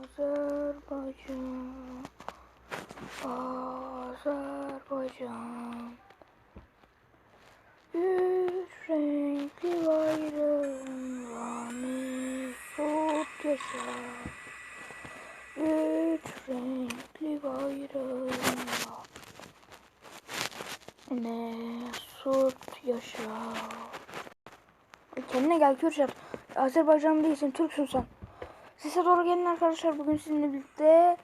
Azerbaycan Azerbaycan Üç renkli bayrağınla mesut yaşa Üç renkli bayrağınla mesut yaşa Kendine gel Kürşat. Azerbaycan değilsin, Türksün sen. Sese doğru gelin arkadaşlar. Bugün sizinle birlikte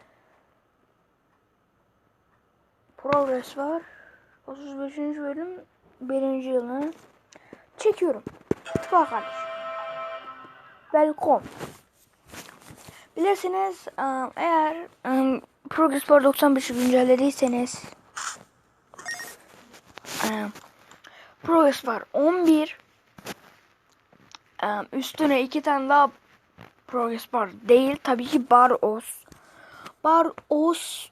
Progress var. 35. bölüm 1. yılını çekiyorum. Kardeş. Welcome. Bilirsiniz ıı, eğer ıı, Progress Bar 95'i güncellediyseniz ıı, Progress var 11 ıı, üstüne iki tane daha Progress Bar değil. Tabii ki Bar OS. Bar OS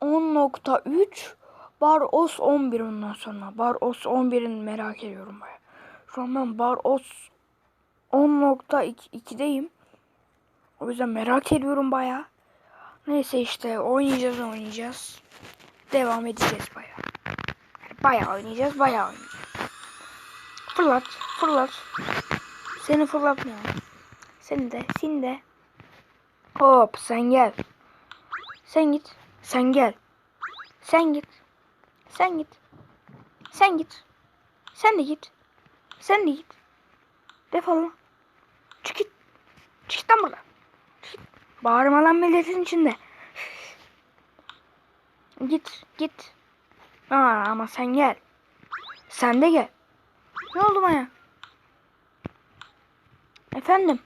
10.3 Bar OS 11 ondan sonra. Bar OS 11'in merak ediyorum baya. Şu an ben Bar OS 10.2'deyim. O yüzden merak ediyorum baya. Neyse işte oynayacağız oynayacağız. Devam edeceğiz baya. Baya oynayacağız baya oynayacağız. Fırlat fırlat. Seni fırlatmıyorum. Seni de, seni de. Hop sen gel. Sen git. Sen gel. Sen git. Sen git. Sen git. Sen de git. Sen de git. Defol. Çık git. Çık git lan. Bağırma lan milletin içinde. Git. Git. Aa, ama sen gel. Sen de gel. Ne oldu Maya? Efendim?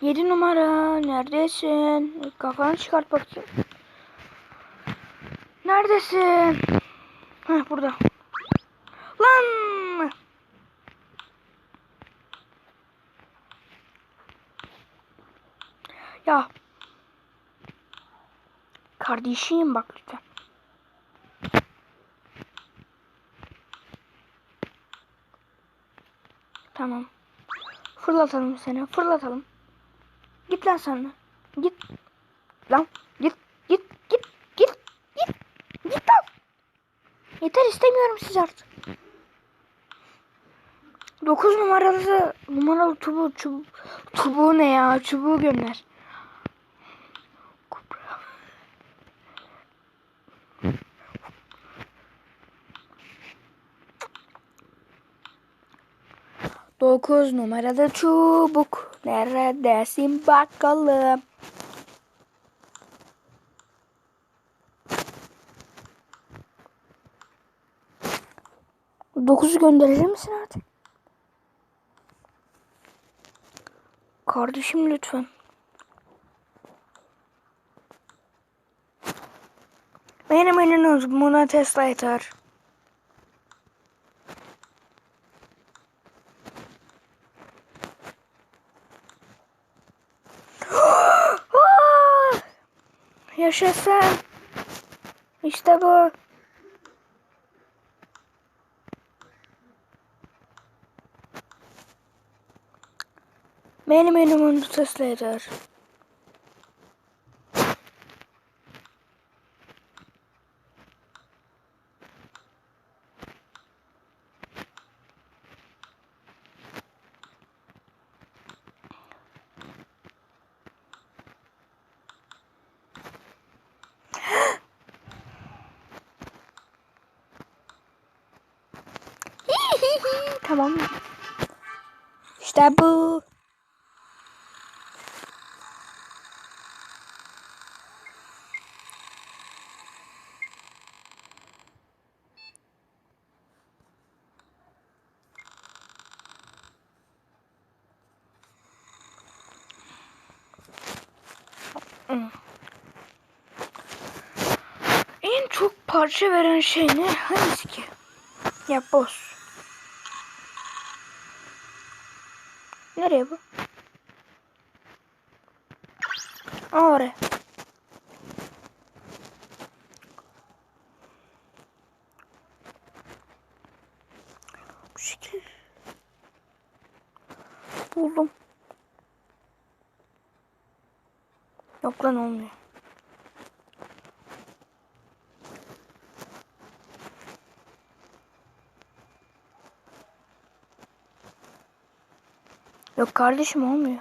Yedi numara neredesin? Kafanı çıkart bakayım. Neredesin? Heh burada. Lan! Ya. Kardeşim bak lütfen. Tamam. Fırlatalım seni. Fırlatalım. Git lan sen. Git. Lan git. Git. Git. Git. Git. Git lan. Yeter istemiyorum sizi artık. 9 numaralı numaralı çubuğu çubuğu çubuğu ne ya? Çubuğu gönder. 9 numaralı çubuk. Neredesin bakalım. Dokuzu gönderir misin artık? Kardeşim lütfen. Benim eliniz buna test yeter. Yaşasın. İşte bu. Benim elim Tesla parça veren şey ne? Hangisi ki? Ya boss. Nereye bu? Aa oraya. Bu şekil. Buldum. Yok lan olmuyor. Yok kardeşim olmuyor.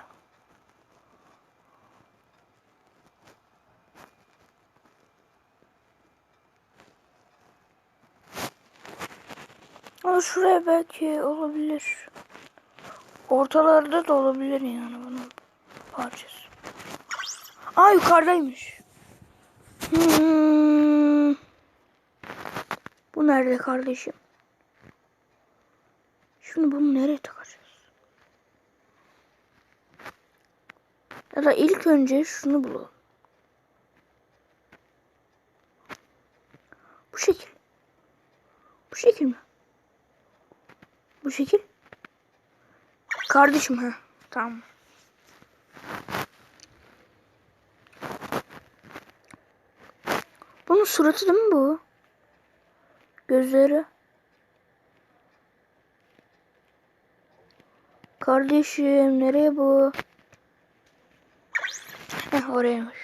Ama şuraya belki olabilir. Ortalarda da olabilir yani bunun parçası. Aa yukarıdaymış. Hmm. Bu nerede kardeşim? Şunu bunu nereye takacağız? Ya da ilk önce şunu bulalım. Bu şekil. Bu şekil mi? Bu şekil. Kardeşim ha. Tamam. Bunun suratı değil mi bu? Gözleri. Kardeşim nereye bu? Heh orayaymış.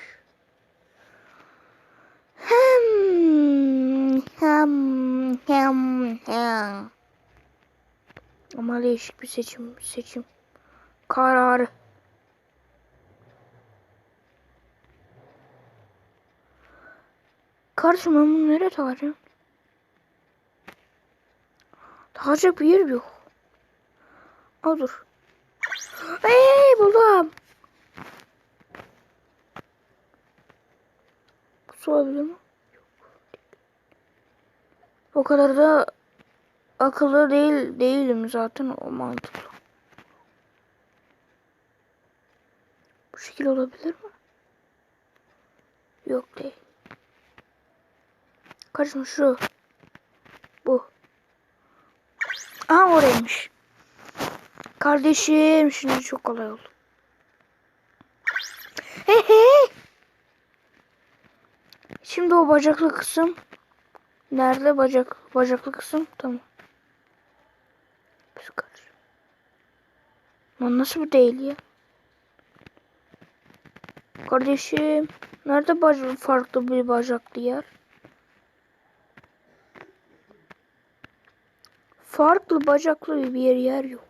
Hem hem hem hem. Ama değişik bir seçim seçim kararı. Kardeşim ben bunu nereye takacağım? Takacak bir yer yok. Aa dur. Hey buldum. Su olabilir mi? O kadar da akıllı değil değilim zaten o mantıklı. Bu şekil olabilir mi? Yok değil. Karışma şu. Bu. Aha oraymış. Kardeşim şimdi çok kolay oldu. Hey hey. Şimdi o bacaklı kısım. Nerede bacak bacaklı kısım? Tamam. Lan nasıl bu değil ya? Kardeşim. Nerede bac farklı bir bacaklı yer? Farklı bacaklı bir yer yok.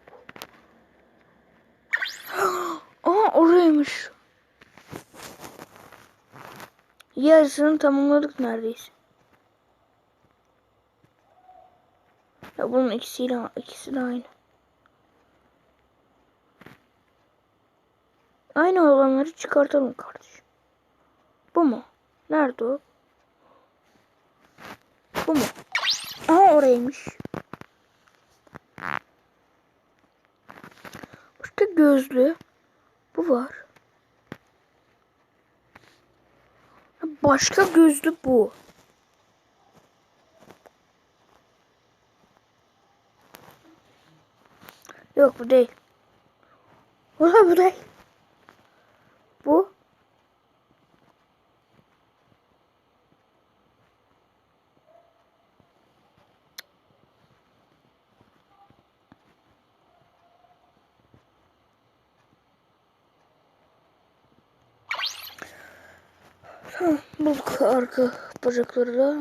Aa oraymış. Yarısını tamamladık neredeyse. Ya bunun ikisiyle ikisi de aynı. Aynı olanları çıkartalım kardeşim. Bu mu? Nerede o? Bu mu? Aha oraymış. Başka gözlü. Bu var. Başka gözlü bu. Yok bu değil. Da bu değil. Bu. Tamam, arka bacakları da.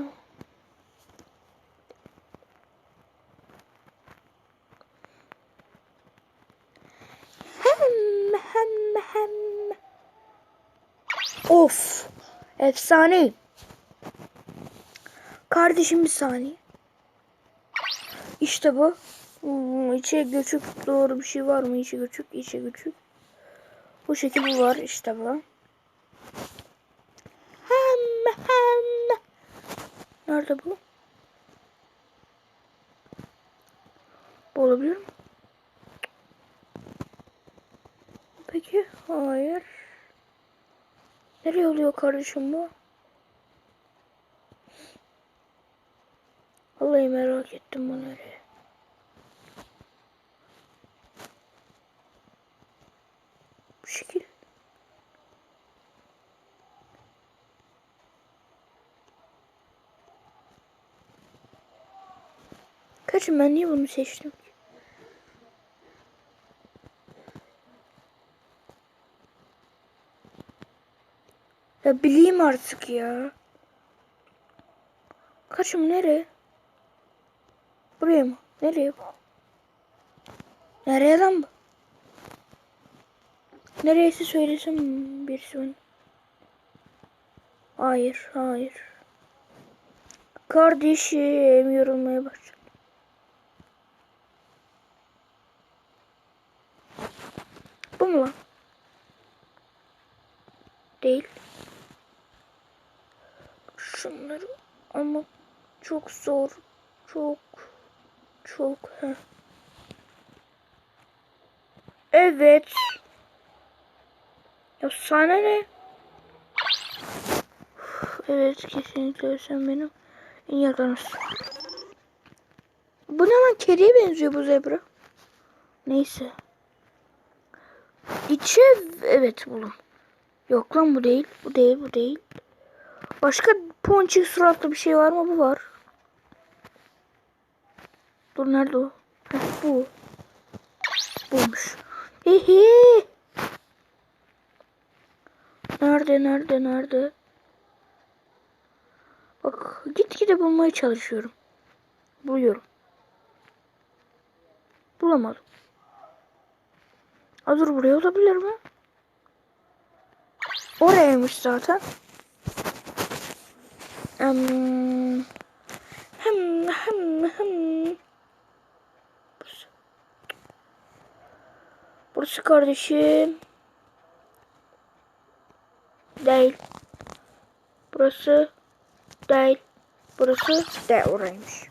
Hem hem hem. Of. Efsane. Kardeşim bir saniye. İşte bu. Hmm, içe göçük doğru bir şey var mı? İçe göçük, içe göçük. Bu şekilde var işte bu. Hem hem. Nerede bu? Bu olabilir mi? Peki hayır. Nereye oluyor kardeşim bu? Vallahi merak ettim bu nereye. Bu şekil. Kaçın ben niye bunu seçtim? Ya bileyim artık ya. Kaçım nereye? Buraya mı? Nereye bu? Nereye lan bu? Neresi söylesem birisi bana. Hayır, hayır. Kardeşim yorulmaya başladı. Bu mu lan? Değil. Şunları ama çok zor. Çok çok he. Evet. Ya sana ne? Evet kesinlikle sen benim en yakınısın. Bu ne lan kediye benziyor bu zebra. Neyse. İçe evet bulun. Yok lan bu değil. Bu değil bu değil. Başka ponçik suratlı bir şey var mı? Bu var. Dur nerede o? Heh, bu. Bulmuş. Hihi. Nerede nerede nerede? Bak gitgide bulmaya çalışıyorum. Buluyorum. Bulamadım. Aa, dur buraya olabilir mi? Orayaymış zaten. Hmm. Hem hem hem. Burası kardeşim. Değil. Burası değil. Burası de oraymış.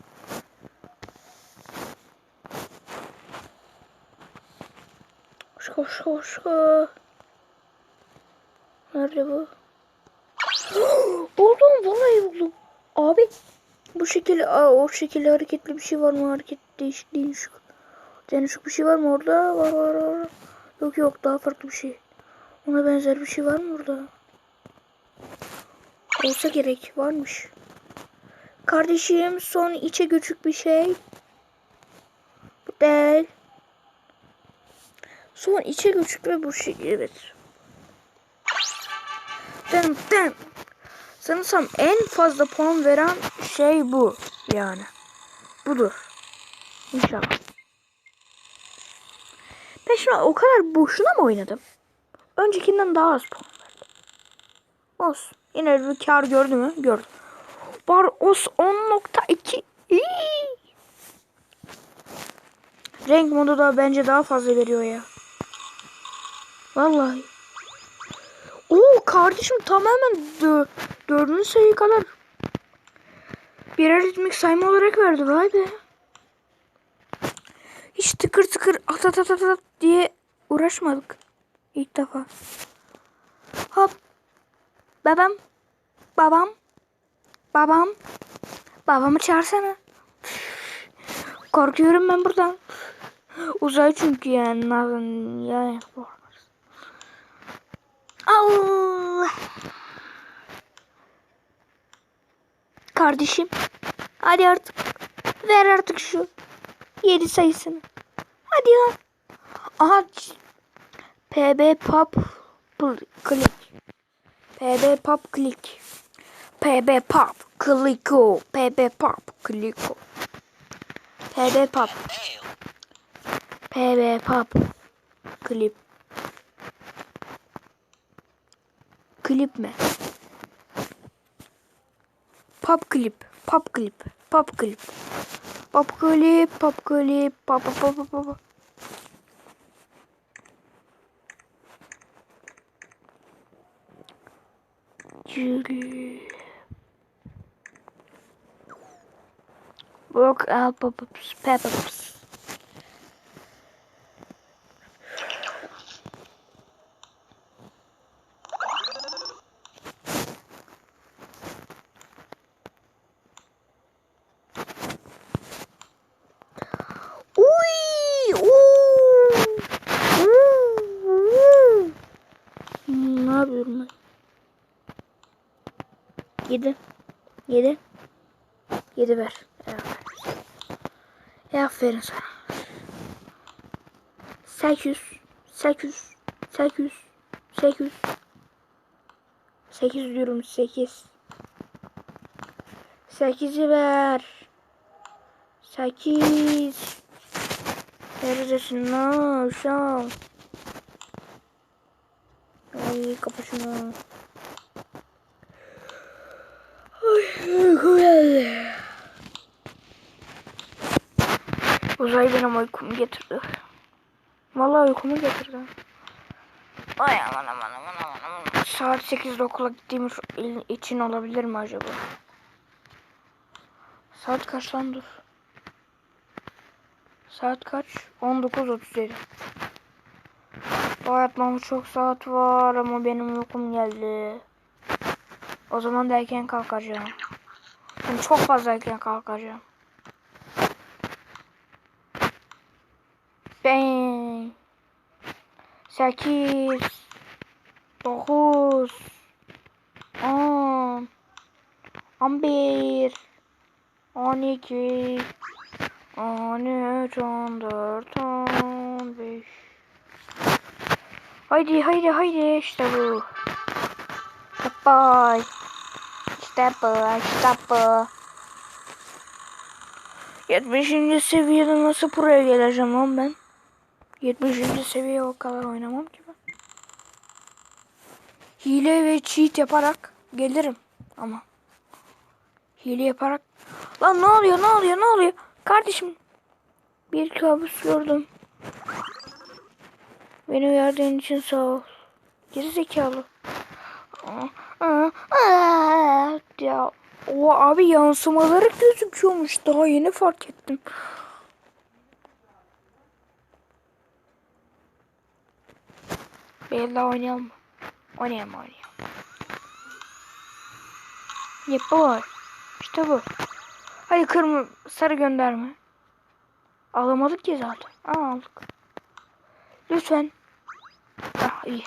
Koş koş koş koş. Nerede bu? buldum vallahi buldum. Abi bu şekilde aa, o şekilde hareketli bir şey var mı? Hareket değişik değişik. Değişik bir şey var mı orada? Var var var. Yok yok daha farklı bir şey. Ona benzer bir şey var mı orada? Olsa gerek varmış. Kardeşim son içe göçük bir şey. Bu değil. Son içe göçük ve bu şey evet. Dın dın. Sanırsam en fazla puan veren şey bu yani. Budur. İnşallah. Ben o kadar boşuna mı oynadım? Öncekinden daha az puan verdim. Olsun. Yine bir kar gördü mü? Gördüm. Bar os 10.2 İyi. Renk modu da bence daha fazla veriyor ya. Vallahi. Oo kardeşim tamamen dö dördüncü sayı kadar birer ritmik sayma olarak verdi vay be. Hiç tıkır tıkır at at at at, diye uğraşmadık. İlk defa. Hop. Babam. Babam. Babam. Babamı çağırsana. Korkuyorum ben buradan. Uzay çünkü yani. Yani. Kardeşim. Hadi artık. Ver artık şu. 7 sayısını. Hadi ya. Aha. PB pop click. PB pop click. PB pop clicko. PB pop clicko. PB pop. PB pop clip. Klip mi? Pop klip. Pop klip. Pop klip. Pop klip. Pop klip. Pop pop pop pop. pop. Work out pop-ups, pop-ups. 7 7 7 ver. Evet. E aferin sana. 800 800 800 800 8 diyorum 8 8'i ver. 8 Neredesin lan? Uşağım Ay kapı şunu. Uzay benim uykumu getirdi. Vallahi uykumu getirdi. Ay aman aman aman aman aman. Saat 8'de okula gittiğim için olabilir mi acaba? Saat kaç lan dur. Saat kaç? 19.37. Daha yatmamız çok saat var ama benim uykum geldi. O zaman da erken kalkacağım. Yani çok fazla erken kalkacağım. Ben 8 9 10 11 12 13 14 15 Haydi haydi haydi işte bu. Bu işte bu. 70. seviyede nasıl buraya geleceğim lan ben? 70. seviye o kadar oynamam ki ben. Hile ve cheat yaparak gelirim ama. Hile yaparak. Lan ne oluyor ne oluyor ne oluyor? Kardeşim. Bir kabus gördüm. Beni uyardığın için sağ ol. Geri zekalı. Ya o abi yansımaları gözüküyormuş. Daha yeni fark ettim. Bella oynayalım mı? Oynayalım oynayalım. Yapı İşte bu. Hadi kırmızı sarı gönderme. Alamadık ki zaten. Aa, aldık. Lütfen. Ah iyi.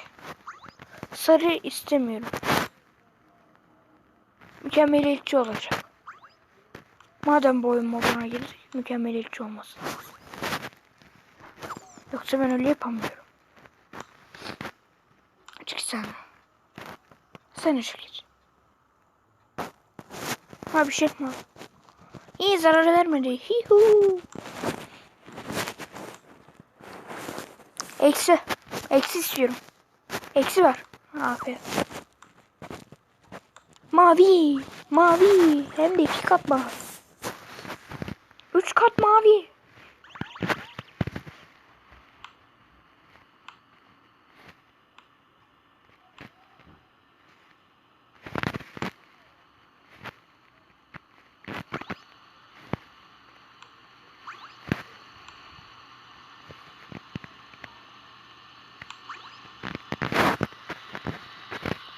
Sarı istemiyorum. Mükemmeliyetçi olacak. Madem bu oyun moduna girdik mükemmeliyetçi olmasın. Yoksa ben öyle yapamıyorum. Sen. Sen ışık git. Ha şey. İyi zarar vermedi. Hihu. Eksi. Eksi istiyorum. Eksi var. Aferin. Mavi. Mavi. Hem de iki kat mavi. Üç kat mavi.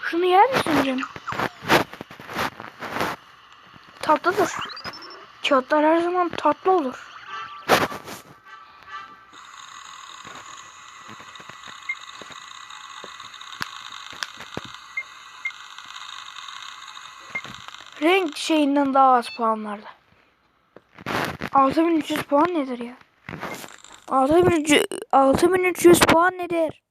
Şunu canım? Tatlıdır. Kağıtlar her zaman tatlı olur. Renk şeyinden daha az puanlarda. 6300 puan nedir ya? 6300, 6300 puan nedir?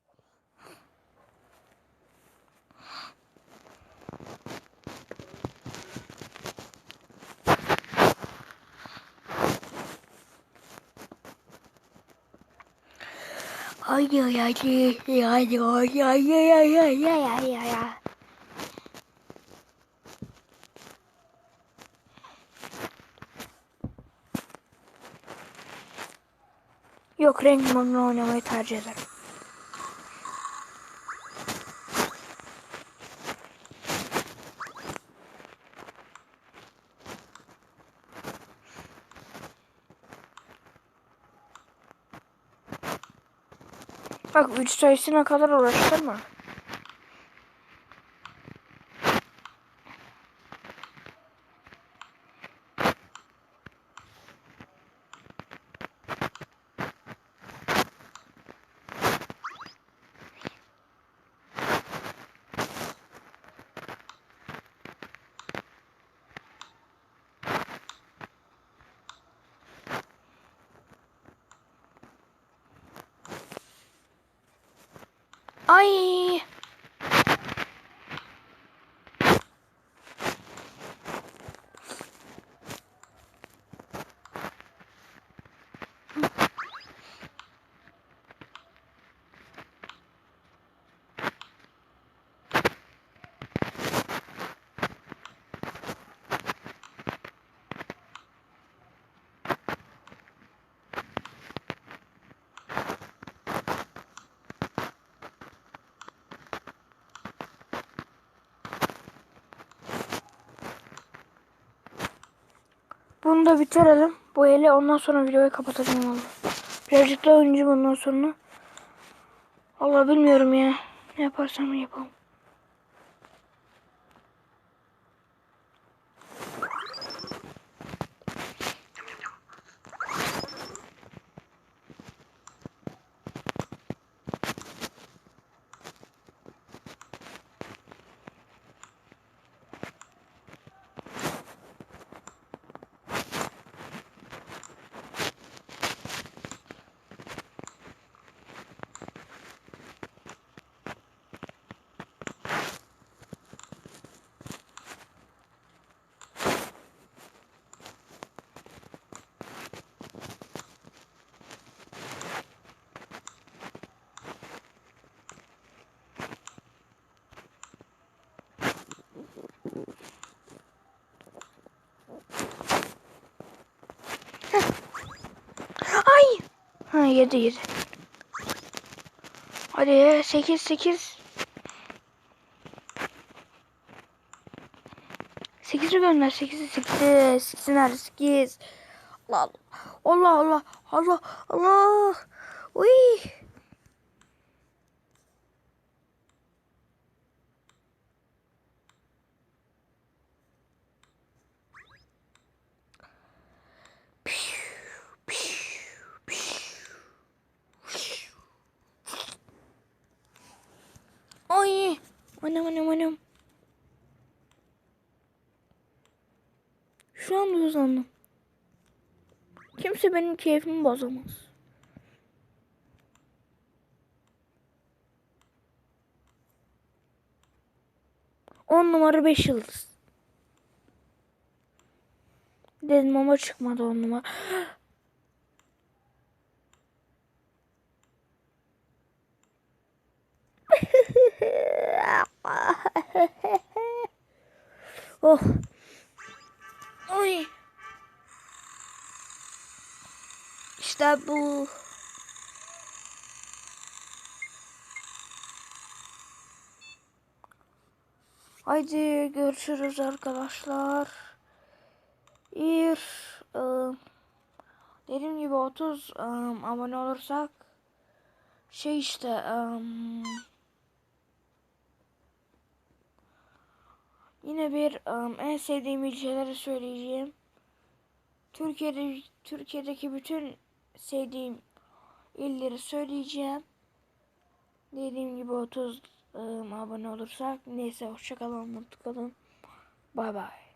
Ay Yok renk modunu oynamayı tercih ederim. Bak 3 sayısına kadar uğraştırma. Bye. Bunu da bitirelim. Bu eli ondan sonra videoyu kapatacağım valla. Birazcık daha oynayacağım ondan sonra. Allah bilmiyorum ya. Ne yaparsam yapalım. 7 7. Hadi 8 8. 8'i gönder 8'i 8'i 8 nerede 8. Allah Allah Allah Allah Allah. Uy. Anam anam anam. Şu an uzandım. Kimse benim keyfimi bozamaz. On numara beş yıldız. Dedim ama çıkmadı on numara. oh. Oy. İşte bu. Haydi görüşürüz arkadaşlar. Bir ıı, dediğim gibi 30 ıı, abone olursak şey işte ıı, yine bir ıı, en sevdiğim ilçeleri söyleyeceğim. Türkiye'de Türkiye'deki bütün sevdiğim illeri söyleyeceğim. Dediğim gibi 30 ıı, abone olursak neyse hoşçakalın mutlu kalın. Bay bay.